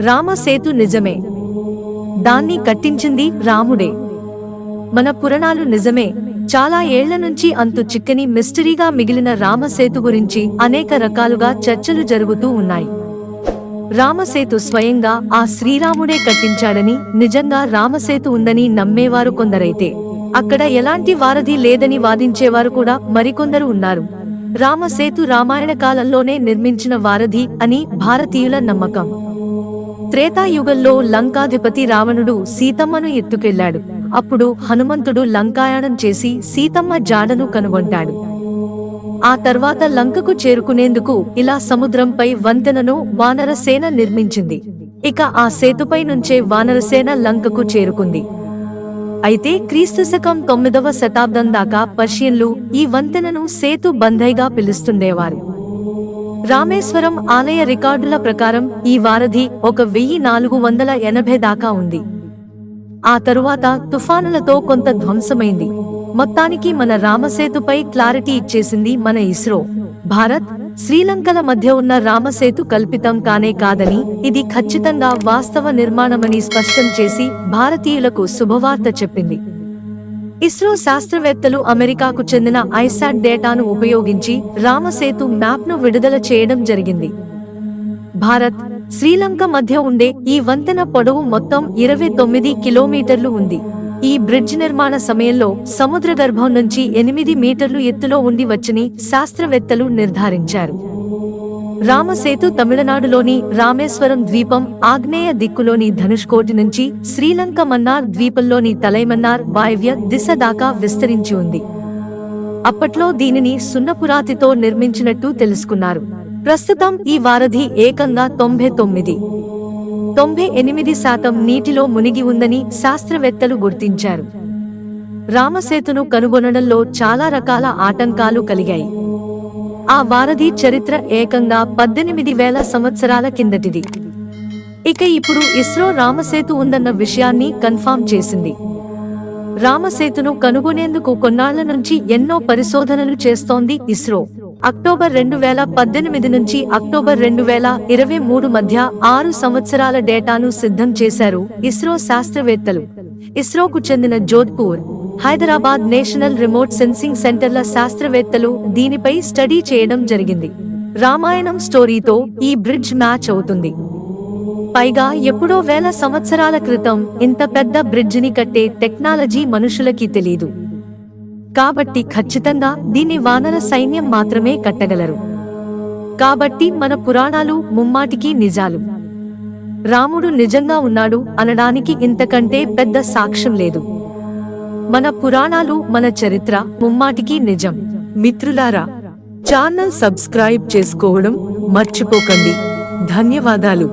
రామసేతు నిజమే. దాన్ని కట్టించింది రాముడే. మన పురాణాలు నిజమే. చాలా ఏళ్ళ నుంచి అంతు చిక్కని మిస్టరీగా మిగిలిన రామసేతు గురించి అనేక రకాలుగా చర్చలు జరుగుతూ ఉన్నాయి. రామసేతు స్వయంగా ఆ శ్రీరాముడే కట్టించాడని నిజంగా రామసేతు ఉందని నమ్మేవారు కొందరైతే. అక్కడ ఎలాంటి వారధి లేదని వాదించేవారు కూడా మరికొందరు ఉన్నారు. రామసేతు రామాయణ కాలంలోనే నిర్మించిన వారధి అని భారతీయుల నమ్మకం. త్రేతాయుగంలో లంకాధిపతి రావణుడు సీతమ్మను ఎత్తుకెళ్ళాడు అప్పుడు హనుమంతుడు లంకాయాణం చేసి సీతమ్మ జాడను కనుగొంటాడు. ఆ తర్వాత లంకకు చేరుకునేందుకు ఇలా సముద్రంపై వంతెనను వానరసేన నిర్మించింది. ఇక ఆ సేతుపై నుంచే వానరసేన లంకకు చేరుకుంది. అయితే క్రీస్తు శకం తొమ్మిదవ శతాబ్దం దాకా పర్షియన్లు ఈ వంతెనను సేతు బంధైగా పిలుస్తుండేవారు. రామేశ్వరం ఆలయ రికార్డుల ప్రకారం ఈ వారధి ఒక వెయ్యి నాలుగు వందల ఎనభై దాకా ఉంది. ఆ తరువాత తుఫానులతో కొంత ధ్వంసమైంది. మొత్తానికి మన రామసేతుపై క్లారిటీ ఇచ్చేసింది మన ఇస్రో. భారత్ శ్రీలంకల మధ్య ఉన్న రామసేతు కల్పితం కానే కాదని ఇది ఖచ్చితంగా వాస్తవ నిర్మాణమని స్పష్టం చేసి భారతీయులకు శుభవార్త చెప్పింది. ఇస్రో శాస్త్రవేత్తలు అమెరికాకు చెందిన ఐసాట్ డేటాను ఉపయోగించి రామసేతు మ్యాప్ను విడుదల చేయడం జరిగింది. భారత్ శ్రీలంక మధ్య ఉండే ఈ వంతెన పొడవు మొత్తం ఇరవై తొమ్మిది కిలోమీటర్లు ఉంది. ఈ బ్రిడ్జ్ నిర్మాణ సమయంలో సముద్ర గర్భం నుంచి ఎనిమిది మీటర్లు ఎత్తులో ఉండి వచ్చని శాస్త్రవేత్తలు నిర్ధారించారు. రామసేతు తమిళనాడులోని రామేశ్వరం ద్వీపం ఆగ్నేయ దిక్కులోని ధనుష్కోటి నుంచి శ్రీలంక మన్నార్ ద్వీపంలోని తలైమన్నార్ వాయవ్య దిశ దాకా విస్తరించి ఉంది. అప్పట్లో దీనిని సున్నపురాతితో నిర్మించినట్టు తెలుసుకున్నారు. ప్రస్తుతం ఈ వారధి ఏకంగా తొంభై తొమ్మిది. తొంభై ఎనిమిది శాతం నీటిలో మునిగి ఉందని శాస్త్రవేత్తలు గుర్తించారు. రామసేతును కనుగొనడంలో చాలా రకాల ఆటంకాలు కలిగాయి. ఆ వారధి చరిత్ర ఏకంగా పద్దెనిమిది వేల సంవత్సరాల కిందటిది. ఇక ఇప్పుడు ఇస్రో రామసేతు ఉందన్న విషయాన్ని కన్ఫామ్ చేసింది. రామసేతును కనుగొనేందుకు కొన్నాళ్ళ నుంచి ఎన్నో పరిశోధనలు చేస్తోంది ఇస్రో. అక్టోబర్ రెండు వేల పద్దెనిమిది నుంచి అక్టోబర్ రెండు వేల ఇరవై మూడు మధ్య ఆరు సంవత్సరాల డేటాను సిద్ధం చేశారు ఇస్రో శాస్త్రవేత్తలు. ఇస్రోకు చెందిన Jodhpur Hyderabad national remote sensing సెంటర్ల శాస్త్రవేత్తలు దీనిపై స్టడీ చేయడం జరిగింది. రామాయణం స్టోరీతో ఈ బ్రిడ్జ్ మ్యాచ్ అవుతుంది. పైగా ఎప్పుడో వేల సంవత్సరాల క్రితం ఇంత పెద్ద బ్రిడ్జిని కట్టే టెక్నాలజీ మనుషులకి తెలీదు. కాబట్టి ఖచ్చితంగా దీన్ని వానర సైన్యం మాత్రమే కట్టగలరు. కాబట్టి మన పురాణాలు ముమ్మాటికి నిజాలు. రాముడు నిజంగా ఉన్నాడు అనడానికి ఇంతకంటే పెద్ద సాక్ష్యం లేదు. మన పురాణాలు మన చరిత్ర ముమ్మాటికి నిజం. మిత్రులారా ఛానల్ సబ్స్క్రైబ్ చేసుకోవడం మర్చిపోకండి. ధన్యవాదాలు.